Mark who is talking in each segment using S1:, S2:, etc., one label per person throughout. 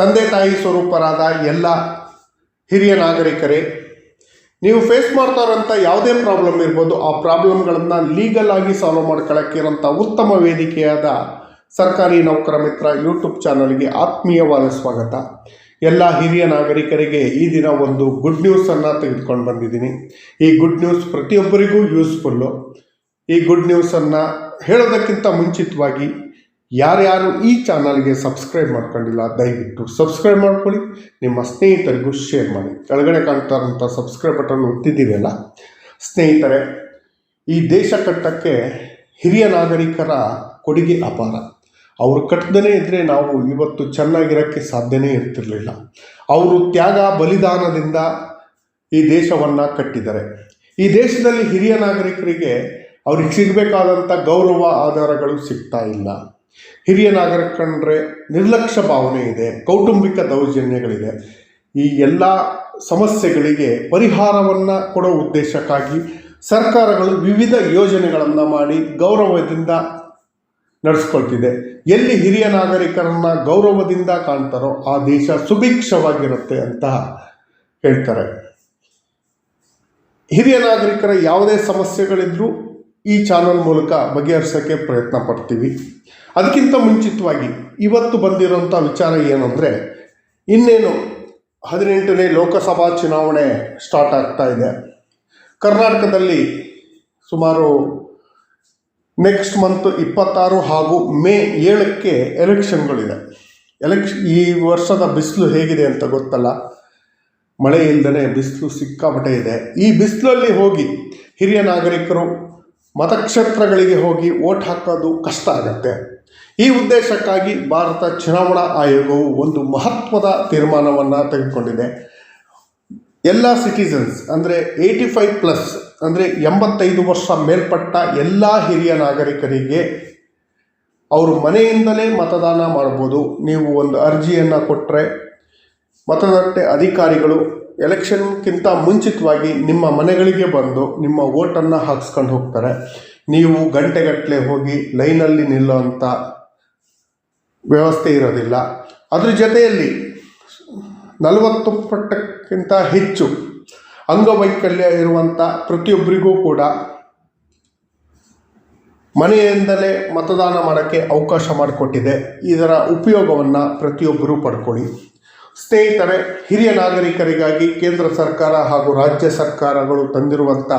S1: ತಂದೆ ತಾಯಿ ಸ್ವರೂಪರಾದ ಎಲ್ಲ ಹಿರಿಯ ನಾಗರಿಕರೇ, ನೀವು ಫೇಸ್ ಮಾಡ್ತಾ ಇರೋಂಥ ಯಾವುದೇ ಪ್ರಾಬ್ಲಮ್ ಇರ್ಬೋದು, ಆ ಪ್ರಾಬ್ಲಮ್ಗಳನ್ನು ಲೀಗಲ್ ಆಗಿ ಸಾಲ್ವ್ ಮಾಡ್ಕೊಳ್ಳೋಕ್ಕೆ ಇರೋಂಥ ಉತ್ತಮ ವೇದಿಕೆಯಾದ ಸರ್ಕಾರಿ ನೌಕರ ಮಿತ್ರ ಯೂಟ್ಯೂಬ್ ಚಾನಲ್ಗೆ ಆತ್ಮೀಯವಾದ ಸ್ವಾಗತ. ಎಲ್ಲ ಹಿರಿಯ ನಾಗರಿಕರಿಗೆ ಈ ದಿನ ಒಂದು ಗುಡ್ ನ್ಯೂಸನ್ನು ತೆಗೆದುಕೊಂಡು ಬಂದಿದ್ದೀನಿ. ಈ ಗುಡ್ ನ್ಯೂಸ್ ಪ್ರತಿಯೊಬ್ಬರಿಗೂ ಯೂಸ್ಫುಲ್ಲು ಈ ಗುಡ್ ನ್ಯೂಸನ್ನು ಹೇಳೋದಕ್ಕಿಂತ ಮುಂಚಿತವಾಗಿ ಯಾರ್ಯಾರು ಈ ಚಾನಲ್ಗೆ ಸಬ್ಸ್ಕ್ರೈಬ್ ಮಾಡ್ಕೊಂಡಿಲ್ಲ, ದಯವಿಟ್ಟು ಸಬ್ಸ್ಕ್ರೈಬ್ ಮಾಡ್ಕೊಳ್ಳಿ. ನಿಮ್ಮ ಸ್ನೇಹಿತರಿಗೂ ಶೇರ್ ಮಾಡಿ. ಕೆಳಗಡೆ ಕಾಣ್ತಾ ಇರುವಂಥ ಸಬ್ಸ್ಕ್ರೈಬ್ ಬಟನ್ ಒತ್ತಿದ್ದೀವಲ್ಲ? ಸ್ನೇಹಿತರೆ, ಈ ದೇಶ ಕಟ್ಟಕ್ಕೆ ಹಿರಿಯ ನಾಗರಿಕರ ಕೊಡುಗೆ ಅಪಾರ. ಅವರು ಕಟ್ಟದೇ ಇದ್ದರೆ ನಾವು ಇವತ್ತು ಚೆನ್ನಾಗಿರೋಕ್ಕೆ ಸಾಧ್ಯನೇ ಇರ್ತಿರಲಿಲ್ಲ. ಅವರು ತ್ಯಾಗ ಬಲಿದಾನದಿಂದ ಈ ದೇಶವನ್ನು ಕಟ್ಟಿದ್ದಾರೆ. ಈ ದೇಶದಲ್ಲಿ ಹಿರಿಯ ನಾಗರಿಕರಿಗೆ ಅವ್ರಿಗೆ ಸಿಗಬೇಕಾದಂಥ ಗೌರವ, ಆಧಾರಗಳು ಸಿಗ್ತಾ ಇಲ್ಲ. ಹಿರಿಯ ನಾಗರಿಕಂಡ್ರೆ ನಿರ್ಲಕ್ಷ್ಯ ಭಾವನೆ ಇದೆ, ಕೌಟುಂಬಿಕ ದೌರ್ಜನ್ಯಗಳಿದೆ. ಈ ಎಲ್ಲ ಸಮಸ್ಯೆಗಳಿಗೆ ಪರಿಹಾರವನ್ನು ಕೊಡೋ ಉದ್ದೇಶಕ್ಕಾಗಿ ಸರ್ಕಾರಗಳು ವಿವಿಧ ಯೋಜನೆಗಳನ್ನು ಮಾಡಿ ಗೌರವದಿಂದ ನಡೆಸ್ಕೊಳ್ತಿದೆ. ಎಲ್ಲಿ ಹಿರಿಯ ನಾಗರಿಕರನ್ನ ಗೌರವದಿಂದ ಕಾಣ್ತಾರೋ ಆ ದೇಶ ಸುಭಿಕ್ಷವಾಗಿರುತ್ತೆ ಅಂತ ಹೇಳ್ತಾರೆ. ಹಿರಿಯ ನಾಗರಿಕರ ಯಾವುದೇ ಸಮಸ್ಯೆಗಳಿದ್ರೂ ಈ ಚಾನಲ್ ಮೂಲಕ ಬಗೆಹರಿಸೋಕ್ಕೆ ಪ್ರಯತ್ನ ಪಡ್ತೀವಿ. ಅದಕ್ಕಿಂತ ಮುಂಚಿತವಾಗಿ ಇವತ್ತು ಬಂದಿರೋಂಥ ವಿಚಾರ ಏನು ಇನ್ನೇನು ಹದಿನೆಂಟನೇ ಲೋಕಸಭಾ ಚುನಾವಣೆ ಸ್ಟಾರ್ಟ್ ಆಗ್ತಾ ಇದೆ. ಕರ್ನಾಟಕದಲ್ಲಿ ಸುಮಾರು ನೆಕ್ಸ್ಟ್ ಮಂತ್ ಇಪ್ಪತ್ತಾರು ಹಾಗೂ ಮೇ ಏಳಕ್ಕೆ ಎಲೆಕ್ಷನ್ಗಳಿದೆ. ಎಲೆಕ್ಷ, ಈ ವರ್ಷದ ಬಿಸಿಲು ಹೇಗಿದೆ ಅಂತ ಗೊತ್ತಲ್ಲ. ಮಳೆ ಇಲ್ಲದೇ ಬಿಸಿಲು ಸಿಕ್ಕಾಪಟ್ಟೆ ಇದೆ. ಈ ಬಿಸಿಲಲ್ಲಿ ಹೋಗಿ ಹಿರಿಯ ನಾಗರಿಕರು ಮತಕ್ಷೇತ್ರಗಳಿಗೆ ಹೋಗಿ ಓಟ್ ಹಾಕೋದು ಕಷ್ಟ ಆಗತ್ತೆ. ಈ ಉದ್ದೇಶಕ್ಕಾಗಿ ಭಾರತ ಚುನಾವಣಾ ಆಯೋಗವು ಒಂದು ಮಹತ್ವದ ತೀರ್ಮಾನವನ್ನು ತೆಗೆದುಕೊಂಡಿದೆ. ಎಲ್ಲ ಸಿಟಿಸನ್ಸ್ ಅಂದರೆ ಏಯ್ಟಿ ಫೈವ್ ಪ್ಲಸ್ ಅಂದರೆ ಎಂಬತ್ತೈದು ವರ್ಷ ಮೇಲ್ಪಟ್ಟ ಎಲ್ಲ ಹಿರಿಯ ನಾಗರಿಕರಿಗೆ ಅವರು ಮನೆಯಿಂದಲೇ ಮತದಾನ ಮಾಡ್ಬೋದು. ನೀವು ಒಂದು ಅರ್ಜಿಯನ್ನು ಕೊಟ್ಟರೆ ಮತಗಟ್ಟೆ ಅಧಿಕಾರಿಗಳು ಎಲೆಕ್ಷನ್ಗಿಂತ ಮುಂಚಿತವಾಗಿ ನಿಮ್ಮ ಮನೆಗಳಿಗೆ ಬಂದು ನಿಮ್ಮ ಓಟನ್ನು ಹಾಕ್ಸ್ಕೊಂಡು ಹೋಗ್ತಾರೆ. ನೀವು ಗಂಟೆಗಟ್ಟಲೆ ಹೋಗಿ ಲೈನಲ್ಲಿ ನಿಲ್ಲುವಂಥ ವ್ಯವಸ್ಥೆ ಇರೋದಿಲ್ಲ. ಅದ್ರ ಜೊತೆಯಲ್ಲಿ ನಲವತ್ತು ಪಟ್ಟಕ್ಕಿಂತ ಹೆಚ್ಚು ಅಂಗವೈಕಲ್ಯ ಇರುವಂಥ ಪ್ರತಿಯೊಬ್ಬರಿಗೂ ಕೂಡ ಮನೆಯಿಂದಲೇ ಮತದಾನ ಮಾಡೋಕ್ಕೆ ಅವಕಾಶ ಮಾಡಿಕೊಟ್ಟಿದೆ. ಇದರ ಉಪಯೋಗವನ್ನು ಪ್ರತಿಯೊಬ್ಬರೂ ಪಡ್ಕೊಳ್ಳಿ. ಸ್ನೇಹಿತರೆ, ಹಿರಿಯ ನಾಗರಿಕರಿಗಾಗಿ ಕೇಂದ್ರ ಸರ್ಕಾರ ಹಾಗೂ ರಾಜ್ಯ ಸರ್ಕಾರಗಳು ತಂದಿರುವಂಥ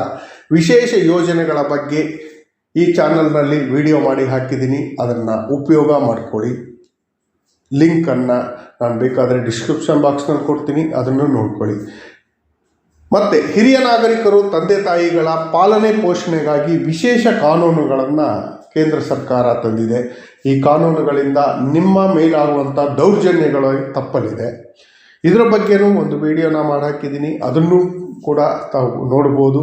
S1: ವಿಶೇಷ ಯೋಜನೆಗಳ ಬಗ್ಗೆ ಈ ಚಾನಲ್ನಲ್ಲಿ ವಿಡಿಯೋ ಮಾಡಿ ಹಾಕಿದ್ದೀನಿ. ಅದನ್ನು ಉಪಯೋಗ ಮಾಡಿಕೊಳ್ಳಿ. ಲಿಂಕನ್ನು ನಾನು ಬೇಕಾದರೆ ಡಿಸ್ಕ್ರಿಪ್ಷನ್ ಬಾಕ್ಸ್ನಲ್ಲಿ ಕೊಡ್ತೀನಿ. ಅದನ್ನು ನೋಡ್ಕೊಳ್ಳಿ. ಮತ್ತು, ಹಿರಿಯ ನಾಗರಿಕರು, ತಂದೆ ತಾಯಿಗಳ ಪಾಲನೆ ಪೋಷಣೆಗಾಗಿ ವಿಶೇಷ ಕಾನೂನುಗಳನ್ನು ಕೇಂದ್ರ ಸರ್ಕಾರ ತಂದಿದೆ. ಈ ಕಾನೂನುಗಳಿಂದ ನಿಮ್ಮ ಮೇಲಾಗುವಂಥ ದೌರ್ಜನ್ಯಗಳು ತಪ್ಪಲಿದೆ. ಇದರ ಬಗ್ಗೆನೂ ಒಂದು ವಿಡಿಯೋನ ಮಾಡಾಕಿದ್ದೀನಿ. ಅದನ್ನು ಕೂಡ ತಾವು ನೋಡ್ಬೋದು.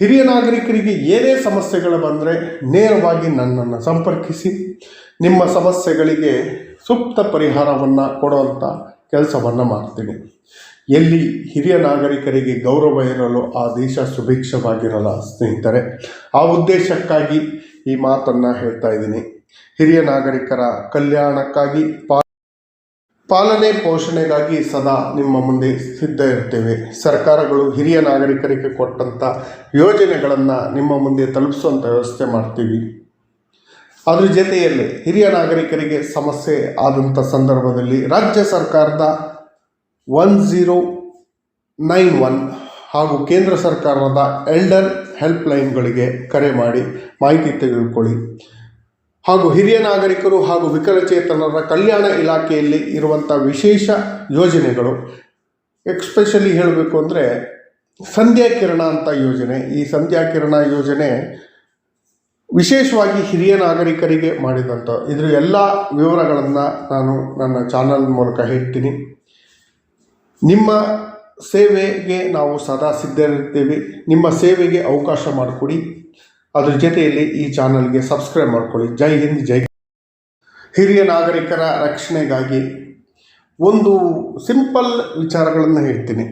S1: ಹಿರಿಯ ನಾಗರಿಕರಿಗೆ ಏನೇ ಸಮಸ್ಯೆಗಳು ಬಂದರೆ ನೇರವಾಗಿ ನನ್ನನ್ನು ಸಂಪರ್ಕಿಸಿ. ನಿಮ್ಮ ಸಮಸ್ಯೆಗಳಿಗೆ ಸೂಕ್ತ ಪರಿಹಾರವನ್ನು ಕೊಡುವಂಥ ಕೆಲಸವನ್ನು ಮಾಡ್ತೀನಿ. ಎಲ್ಲಿ ಹಿರಿಯ ನಾಗರಿಕರಿಗೆ ಗೌರವ ಇರಲು ಆ ದೇಶ ಸುಭಿಕ್ಷವಾಗಿರಲ್ಲ ಸ್ನೇಹಿತರೆ. ಆ ಉದ್ದೇಶಕ್ಕಾಗಿ ಈ ಮಾತನ್ನು ಹೇಳ್ತಾ ಇದ್ದೀನಿ. ಹಿರಿಯ ನಾಗರಿಕರ ಕಲ್ಯಾಣಕ್ಕಾಗಿ ಪಾಲನೆ ಪೋಷಣೆಗಾಗಿ ಸದಾ ನಿಮ್ಮ ಮುಂದೆ ಸಿದ್ಧ ಇರ್ತೇವೆ. ಸರ್ಕಾರಗಳು ಹಿರಿಯ ನಾಗರಿಕರಿಗೆ ಕೊಟ್ಟಂಥ ಯೋಜನೆಗಳನ್ನು ನಿಮ್ಮ ಮುಂದೆ ತಲುಪಿಸುವಂತ ವ್ಯವಸ್ಥೆ ಮಾಡ್ತೀವಿ. ಅದ್ರ ಜೊತೆಯಲ್ಲಿ ಹಿರಿಯ ನಾಗರಿಕರಿಗೆ ಸಮಸ್ಯೆ ಆದಂಥ ಸಂದರ್ಭದಲ್ಲಿ ರಾಜ್ಯ ಸರ್ಕಾರದ ಒನ್ ಝೀರೋ ನೈನ್ ಒನ್ ಹಾಗೂ ಕೇಂದ್ರ ಸರ್ಕಾರದ ಎಲ್ಡರ್ ಹೆಲ್ಪ್ಲೈನ್ಗಳಿಗೆ ಕರೆ ಮಾಡಿ ಮಾಹಿತಿ ತೆಗೆದುಕೊಳ್ಳಿ. ಹಾಗೂ ಹಿರಿಯ ನಾಗರಿಕರು ಹಾಗೂ ವಿಕಲಚೇತನರ ಕಲ್ಯಾಣ ಇಲಾಖೆಯಲ್ಲಿ ಇರುವಂಥ ವಿಶೇಷ ಯೋಜನೆಗಳು, ಎಕ್ಸ್ಪೆಷಲಿ ಹೇಳಬೇಕು ಅಂದರೆ ಸಂಧ್ಯಾ ಕಿರಣ ಅಂತ ಯೋಜನೆ. ಈ ಸಂಧ್ಯಾ ಕಿರಣ ಯೋಜನೆ ವಿಶೇಷವಾಗಿ ಹಿರಿಯ ನಾಗರಿಕರಿಗೆ ಮಾಡಿದಂಥ ಇದರ ಎಲ್ಲ ವಿವರಗಳನ್ನು ನಾನು ನನ್ನ ಚಾನಲ್ ಮೂಲಕ ಹೇಳ್ತೀನಿ. ನಿಮ್ಮ ಸೇವೆಗೆ ನಾವು ಸದಾ ಸಿದ್ಧರಿರ್ತೇವೆ ನಿಮ್ಮ ಸೇವೆಗೆ ಅವಕಾಶ ಮಾಡಿಕೊಡಿ. ಅದರ ಜೊತೆಯಲ್ಲಿ ಈ ಚಾನಲ್ಗೆ ಸಬ್ಸ್ಕ್ರೈಬ್ ಮಾಡಿಕೊಳ್ಳಿ. ಜೈ ಹಿಂದ್, ಜೈ ಹಿರಿಯ ನಾಗರಿಕರ ರಕ್ಷಣೆಗಾಗಿ ಒಂದು ಸಿಂಪಲ್ ವಿಚಾರಗಳನ್ನು ಹೇಳ್ತೀನಿ.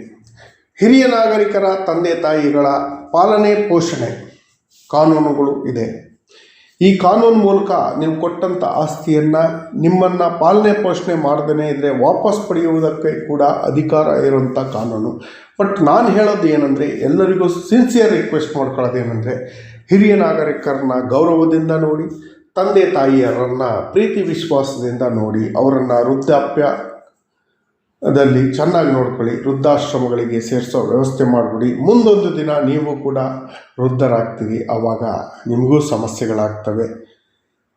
S1: ಹಿರಿಯ ನಾಗರಿಕರ ತಂದೆ ತಾಯಿಗಳ ಪಾಲನೆ ಪೋಷಣೆ ಕಾನೂನುಗಳು ಇದೆ. ಈ ಕಾನೂನು ಮೂಲಕ ನೀವು ಕೊಟ್ಟಂಥ ಆಸ್ತಿಯನ್ನು ನಿಮ್ಮನ್ನು ಪಾಲನೆ ಪೋಷಣೆ ಮಾಡದೇ ಇದ್ದರೆ ವಾಪಸ್ ಪಡೆಯುವುದಕ್ಕೆ ಕೂಡ ಅಧಿಕಾರ ಇರುವಂಥ ಕಾನೂನು. ಬಟ್ ನಾನು ಹೇಳೋದು ಏನಂದರೆ, ಎಲ್ಲರಿಗೂ ಸಿನ್ಸಿಯರ್ ರಿಕ್ವೆಸ್ಟ್ ಮಾಡ್ಕೊಳ್ಳೋದು ಏನಂದರೆ, ಹಿರಿಯ ನಾಗರಿಕರನ್ನ ಗೌರವದಿಂದ ನೋಡಿ, ತಂದೆ ತಾಯಿಯರನ್ನು ಪ್ರೀತಿ ವಿಶ್ವಾಸದಿಂದ ನೋಡಿ, ಅವರನ್ನು ವೃದ್ಧಾಪ್ಯದಲ್ಲಿ ಚೆನ್ನಾಗಿ ನೋಡ್ಕೊಳ್ಳಿ. ವೃದ್ಧಾಶ್ರಮಗಳಿಗೆ ಸೇರಿಸೋ ವ್ಯವಸ್ಥೆ ಮಾಡಿಬಿಡಿ. ಮುಂದೊಂದು ದಿನ ನೀವು ಕೂಡ ವೃದ್ಧರಾಗ್ತೀವಿ ಆವಾಗ ನಿಮಗೂ ಸಮಸ್ಯೆಗಳಾಗ್ತವೆ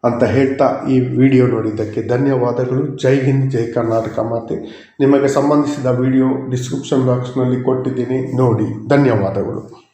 S1: ಅಂತ ಹೇಳ್ತಾ ಈ ವಿಡಿಯೋ ನೋಡಿದ್ದಕ್ಕೆ ಧನ್ಯವಾದಗಳು. ಜೈ ಹಿಂದ್, ಜೈ ಕರ್ನಾಟಕ ಮಾತೆ. ನಿಮಗೆ ಸಂಬಂಧಿಸಿದ ವಿಡಿಯೋ ಡಿಸ್ಕ್ರಿಪ್ಷನ್ ಬಾಕ್ಸ್ನಲ್ಲಿ ಕೊಟ್ಟಿದ್ದೀನಿ. ನೋಡಿ, ಧನ್ಯವಾದಗಳು.